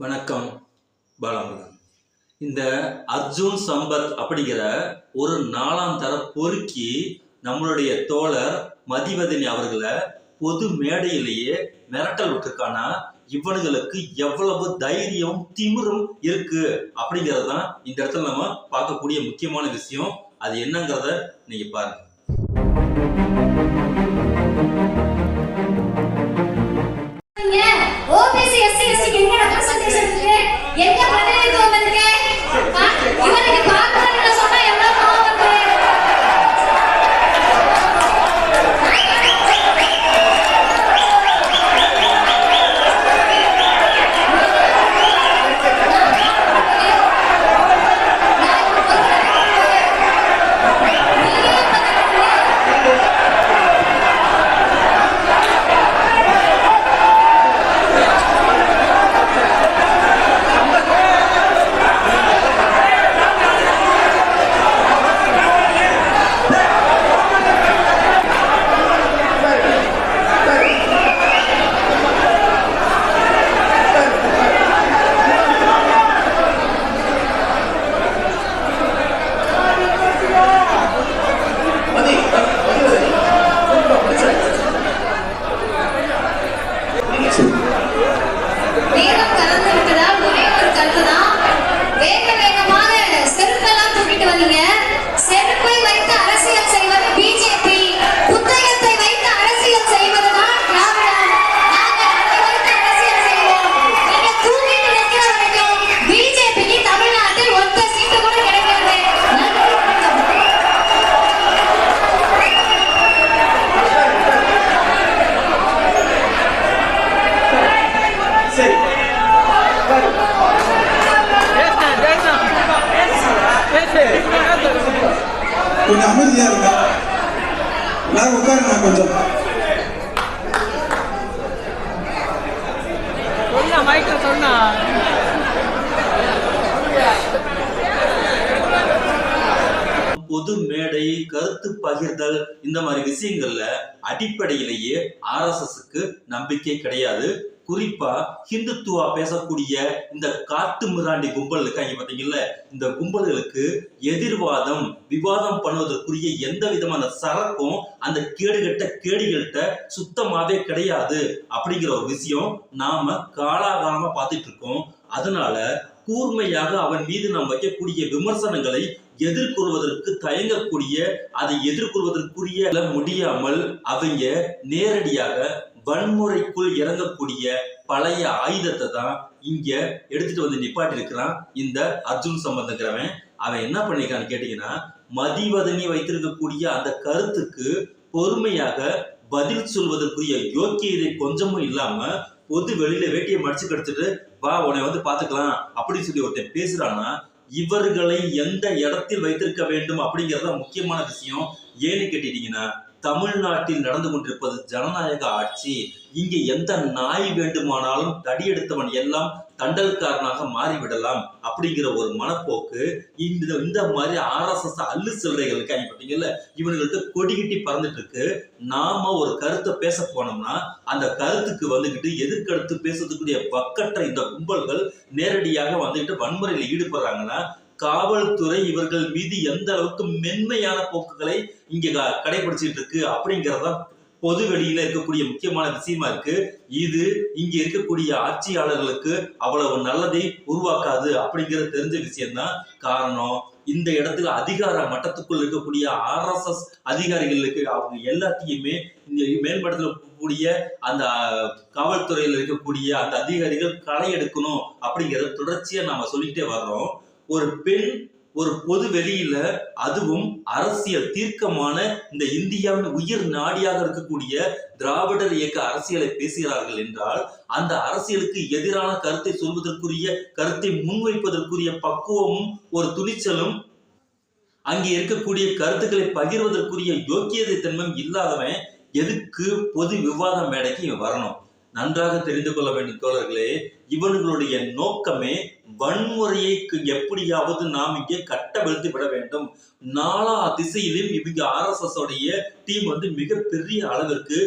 வணக்கம். பாலமுருகன் இந்த அர்ஜுன் சம்பத் அப்படிங்கிற ஒரு நாலாம் தர பொறுக்கி நம்மளுடைய தோழர் மதிவதனி அவர்களை பொது மேடையிலேயே மிரட்டல் விட்டுருக்கானா இவனுங்களுக்கு எவ்வளவு தைரியம் திமிரும் இருக்கு? அப்படிங்கிறது தான் இந்த இடத்துல நம்ம பார்க்கக்கூடிய முக்கியமான விஷயம். அது என்னங்கிறத நீங்க பாருங்க. நீங்க எஸ்சி SC, Y கொஞ்சம் அமைதியா இருங்க. நான் உட்காருங்க கொஞ்சம். சொன்னா பொது மேடை கருத்து பகிர்தல் இந்த மாதிரி விஷயங்கள்ல அடிப்படையிலேயே ஆர்எஸ்எஸ்க்கு நம்பிக்கை கிடையாது. குறிப்பா ஹிந்துத்துவா பேசக்கூடிய இந்த காட்டு மிராண்டி கும்பல் இருக்காங்க பாத்தீங்கல்ல? இந்த கும்பல்களுக்கு எதிர்வாதம் விவாதம் பண்ணுவதற்குரிய எந்த விதமான சரக்கும் அந்த கேடுகட்ட கேடிகள்கிட்ட சுத்தமாவே கிடையாது. அப்படிங்கிற ஒரு விஷயம் நாம காலாகாலமா பார்த்துட்டு இருக்கோம். அதனால கூர்மையாக அவன் மீது நாம் வைக்கக்கூடிய விமர்சனங்களை எதிர்கொள்வதற்கு தயங்கக்கூடிய அதை எதிர்கொள்வதற்குரிய முடியாமல் அவங்க நேரடியாக வன்முறைக்குள் இறங்கக்கூடிய பழைய ஆயுதத்தை தான் இங்க எடுத்துட்டு வந்து நிப்பாட்டி இருக்கிறான் இந்த அர்ஜுன் சம்பந்தங்கிறவன் அவன் என்ன பண்ணிருக்கான்னு கேட்டீங்கன்னா மதிவதனி வைத்திருக்கக்கூடிய அந்த கருத்துக்கு பொறுமையாக பதில் சொல்வதற்குரிய யோக்கியதை கொஞ்சமும் இல்லாம பொது வெளியில வேட்டியை மடிச்சு கடிச்சிட்டு வா உன்னை வந்து பாத்துக்கலாம் அப்படின்னு சொல்லி ஒருத்தன் பேசுறான்னா இவர்களை எந்த இடத்தில் வைத்திருக்க வேண்டும் அப்படிங்கறத முக்கியமான விஷயம். ஏன்னு கேட்டீங்கன்னா தமிழ்நாட்டில் நடந்து கொண்டிருப்பது ஜனநாயக ஆட்சி. இங்க எந்த நாய் வேண்டுமானாலும் தடியெடுத்தவன் எல்லாம் தண்டல்காரனாக மாறிவிடலாம் அப்படிங்கிற ஒரு மனப்போக்கு இந்த இந்த மாதிரி ஆர்எஸ்எஸ் அல்லு சில்லறைகள் இருக்காங்க இவங்கள்ட்ட கொடிகிட்டி பறந்துட்டு இருக்கு நாம ஒரு கருத்தை பேச போனோம்னா அந்த கருத்துக்கு வந்துகிட்டு எதிர்கருத்து பேசுறதுக்குரிய வக்கற்ற இந்த கும்பல்கள் நேரடியாக வந்துகிட்டு வன்முறையில் ஈடுபடுறாங்கன்னா காவல்துறை இவர்கள் மீது எந்த அளவுக்கு மென்மையான போக்குகளை இங்க க- கடைபிடிச்சிட்டு இருக்கு அப்படிங்கறத பொது வெளியில இருக்கக்கூடிய முக்கியமான விஷயமா இருக்கு. இது இங்க இருக்கக்கூடிய ஆட்சியாளர்களுக்கு அவ்வளவு நல்லதை உருவாக்காது அப்படிங்கிற தெரிஞ்ச விஷயம்தான் காரணம். இந்த இடத்துல அதிகார மட்டத்துக்குள் இருக்கக்கூடிய ஆர்எஸ்எஸ் அதிகாரிகளுக்கு அவங்க எல்லாத்தையுமே இந்த மேல்மட்டத்தில் இருக்கக்கூடிய அந்த காவல்துறையில் இருக்கக்கூடிய அந்த அதிகாரிகள் களை எடுக்கணும் அப்படிங்கிறத தொடர்ச்சியா நாம சொல்லிட்டே வர்றோம். ஒரு பெண் ஒரு பொது வெளியில அதுவும் அரசியல் தீர்க்கமான இந்த இந்தியாவின் உயிர் நாடியாக இருக்கக்கூடிய திராவிடர் இயக்க அரசியலை பேசுகிறார்கள் என்றால் அந்த அரசியலுக்கு எதிரான கருத்தை சொல்வதற்குரிய கருத்தை முன்வைப்பதற்குரிய பக்குவமும் ஒரு துணிச்சலும் அங்கே இருக்கக்கூடிய கருத்துக்களை பகிர்வதற்குரிய யோக்கியதை தன்மையும் இல்லாதவன் எதுக்கு பொது விவாத மேடைக்கு இவன் வரணும்? நன்றாக தெரிந்து கொள்ள வேண்டும் தோழர்களே இவர்களுடைய நோக்கமே வன்முறையைக்கு எப்படியாவது நாம் இங்கே கட்டவிழ்த்து விட வேண்டும். நாலா திசையிலும் இவங்க ஆர்எஸ்எஸ் உடைய டீம் வந்து மிகப்பெரிய அளவிற்கு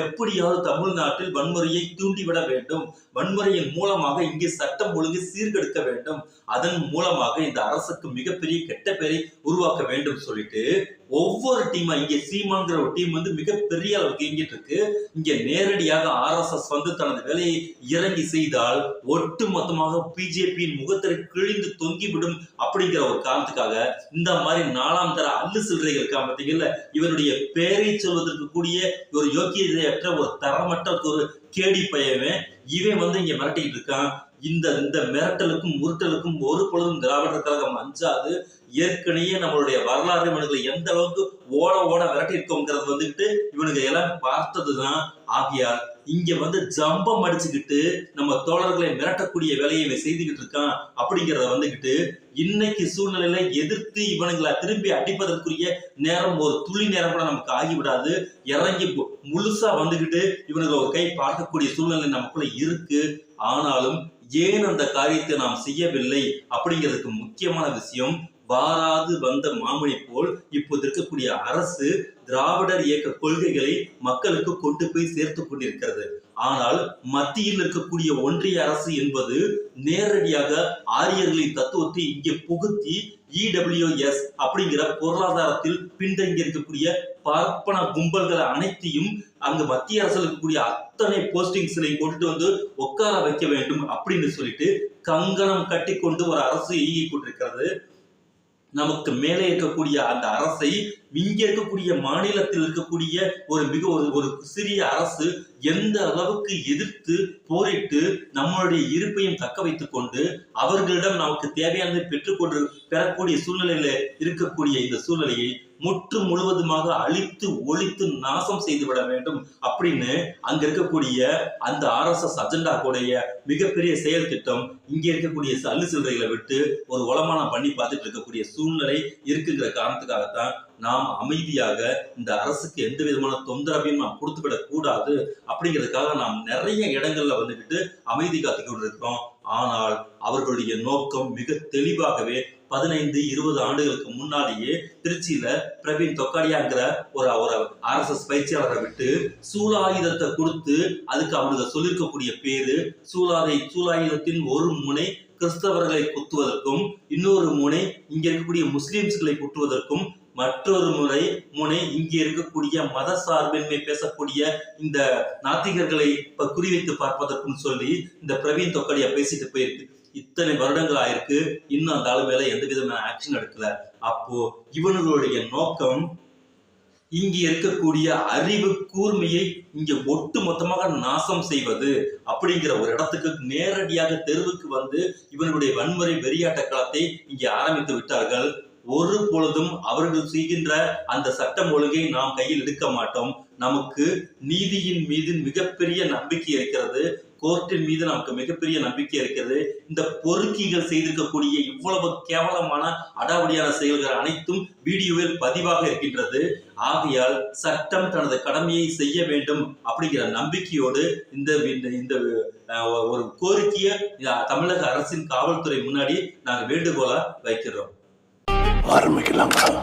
எப்படியாவது தமிழ்நாட்டில் வன்முறையை தூண்டிவிட வேண்டும். வன்முறையின் மூலமாக இங்கே சட்டம் ஒழுங்கு சீர்கெடுக்க வேண்டும். அதன் மூலமாக இந்த அரசுக்கு மிகப்பெரிய கெட்ட பெயரை உருவாக்க வேண்டும் சொல்லிட்டு ஒவ்வொரு டீமா இங்க சீமான்ங்கிற ஒரு டீம் வந்து மிகப்பெரிய அளவுக்கு இயங்கிட்டு இருக்கு. இங்க நேரடியாக ஆர்எஸ்எஸ் வந்து தனது வேலையை இறங்கி செய்தால் ஒட்டு மொத்தமாக பிஜேபியின் முகத்திரை கிழிந்து தொங்கிவிடும் அப்படிங்கிற ஒரு காரணத்துக்காக இந்த மாதிரி நாலாம் தர அல்லு சில்லறைகள் இருக்கா பார்த்தீங்கல்ல? இவருடைய பெயரை சொல்வதற்கு கூடிய ஒரு யோக்கியதையற்ற ஒரு தரமற்ற ஒரு கேடி பையவன் இவன் வந்து இங்க மிரட்டிக்கிட்டு இருக்கான். இந்த இந்த மிரட்டலுக்கும் உருட்டலுக்கும் ஒரு பொழுதும் திராவிடர் கழகம் அஞ்சாது ஏற்கனவே நம்மளுடைய வரலாறு இவனுங்களை எந்த அளவுக்கு ஓட ஓட விரட்டி இருக்கோங்கிறது வந்துட்டு இவனுங்க எல்லாம் பார்த்ததுதான் ஆகியார் இங்க வந்து ஜம்பம் அடிச்சுக்கிட்டு நம்ம தோழர்களை மிரட்டக்கூடிய வேலையை இவன் செய்துகிட்டு இருக்கான் அப்படிங்கிறத வந்துகிட்டு இன்னைக்கு சூழ்நிலையில எதிர்த்து இவனுங்களை திரும்பி அடிப்பதற்குரிய நேரம் ஒரு துளி நேரம் கூட நமக்கு ஆகிவிடாது. இறங்கி பு- முழுசா வந்துகிட்டு இவனுங்களை ஒரு கை பார்க்கக்கூடிய சூழ்நிலை நமக்குள்ள இருக்கு. ஆனாலும் ஏன் அந்த காரியத்தை நாம் செய்யவில்லை அப்படிங்கிறதுக்கு முக்கியமான விஷயம் வாராது வந்த மாமணி போல் இப்போது இருக்கக்கூடிய அரசு திராவிடர் இயக்க கொள்கைகளை மக்களுக்கு கொண்டு போய் சேர்த்து கொண்டிருக்கிறது. ஆனால் மத்தியில் இருக்கக்கூடிய ஒன்றிய அரசு என்பது நேரடியாக ஆரியர்களின் தத்துவத்தை இங்கே புகுத்தி இடபிள்யூஎஸ் அப்படிங்கிற பொருளாதாரத்தில் பின்தங்கி இருக்கக்கூடிய பார்ப்பன கும்பல்களை அனைத்தையும் அங்க மத்திய அரசுல இருக்கக்கூடிய அத்தனை போஸ்டிங்ஸ்லையும் கொண்டுட்டு வந்து உட்கார வைக்க வேண்டும் அப்படின்னு சொல்லிட்டு கங்கணம் கட்டி கொண்டு ஒரு அரசு இயங்கிக் கொண்டிருக்கிறது. நமக்கு மேலே இருக்கக்கூடிய அந்த அரசை இங்க இருக்கக்கூடிய மாநிலத்தில் இருக்கக்கூடிய ஒரு மிக ஒரு ஒரு சிறிய அரசு எந்த அளவுக்கு எதிர்த்து போரிட்டு நம்மளுடைய இருப்பையும் தக்க வைத்துக் கொண்டு அவர்களிடம் நமக்கு தேவையானதை பெற்றுக்கொண்டு பெறக்கூடிய சூழ்நிலையில இருக்கக்கூடிய இந்த சூழ்நிலையை முற்று முழுவதுமாக அழித்து ஒழித்து நாசம் செய்து விட வேண்டும். அப்படின்னு அங்க இருக்கக்கூடிய அந்த ஆர்எஸ்எஸ் அஜெண்டா கூடைய மிகப்பெரிய செயல் திட்டம் இங்க இருக்கக்கூடிய சல்லு சில்லறைகளை விட்டு ஒரு உளமான பண்ணி பார்த்துட்டு இருக்கக்கூடிய சூழ்நிலை இருக்குங்கிற காரணத்துக்காகத்தான் நாம் அமைதியாக இந்த அரசுக்கு எந்த விதமான தொந்தரவையும் நாம் கொடுத்துவிடக் கூடாது அப்படிங்கிறதுக்காக நாம் நிறைய இடங்கள்ல வந்துக்கிட்டு அமைதி காத்துக் கொண்டிருக்கிறோம். ஆனால் அவர்களுடைய நோக்கம் மிக தெளிவாகவே பதினைந்து இருபது ஆண்டுகளுக்கு முன்னாலேயே திருச்சியில பிரவீன் தொக்காடியாங்கிற ஒரு ஒரு ஆர்எஸ்எஸ் பயிற்சியாளரை விட்டு சூலாயுதத்தை கொடுத்து அதுக்கு அவனுக்கு சொல்லியிருக்கக்கூடிய பேரு சூலாதை சூலாயுதத்தின் ஒரு முனை கிறிஸ்தவர்களை குத்துவதற்கும் இன்னொரு முனை இங்க இருக்கக்கூடிய முஸ்லிம்ஸ்களை குத்துவதற்கும் மற்றொரு முறை முனை இங்கே இருக்கக்கூடிய மத சார்பின்மை பேசக்கூடிய இந்த நாத்திகர்களை இப்ப குறிவைத்து பார்ப்பதற்கும் சொல்லி இந்த பிரவீன் தொக்கடியா பேசிட்டு போயிருக்கு. இத்தனை வருடங்கள் ஆயிருக்கு இன்னும் அந்த ஆளு மேல எந்த விதமான ஆக்ஷன் எடுக்கல. அப்போ இவனுடைய நோக்கம் இங்க இருக்கக்கூடிய அறிவு கூர்மையை இங்க ஒட்டு மொத்தமாக நாசம் செய்வது அப்படிங்கிற ஒரு இடத்துக்கு நேரடியாக தெருவுக்கு வந்து இவனுடைய வன்முறை வெறியாட்ட காலத்தை இங்கே ஆரம்பித்து விட்டார்கள். ஒரு பொழுதும் அவர்கள் செய்கின்ற அந்த சட்டம் ஒழுங்கை நாம் கையில் எடுக்க மாட்டோம். நமக்கு நீதியின் மீது மிகப்பெரிய நம்பிக்கை இருக்கிறது. கோர்ட்டின் மீது நமக்கு மிகப்பெரிய நம்பிக்கை இருக்கிறது. இந்த பொறுக்கிகள் செய்திருக்கக்கூடிய இவ்வளவு கேவலமான அடாவடியான செயல்கள் அனைத்தும் வீடியோவில் பதிவாக இருக்கின்றது. ஆகையால் சட்டம் தனது கடமையை செய்ய வேண்டும் அப்படிங்கிற நம்பிக்கையோடு இந்த இந்த- ஒரு கோரிக்கையை தமிழக அரசின் காவல்துறை முன்னாடி நாங்கள் வேண்டுகோளா வைக்கிறோம். ஆரம்பிக்கலாமா.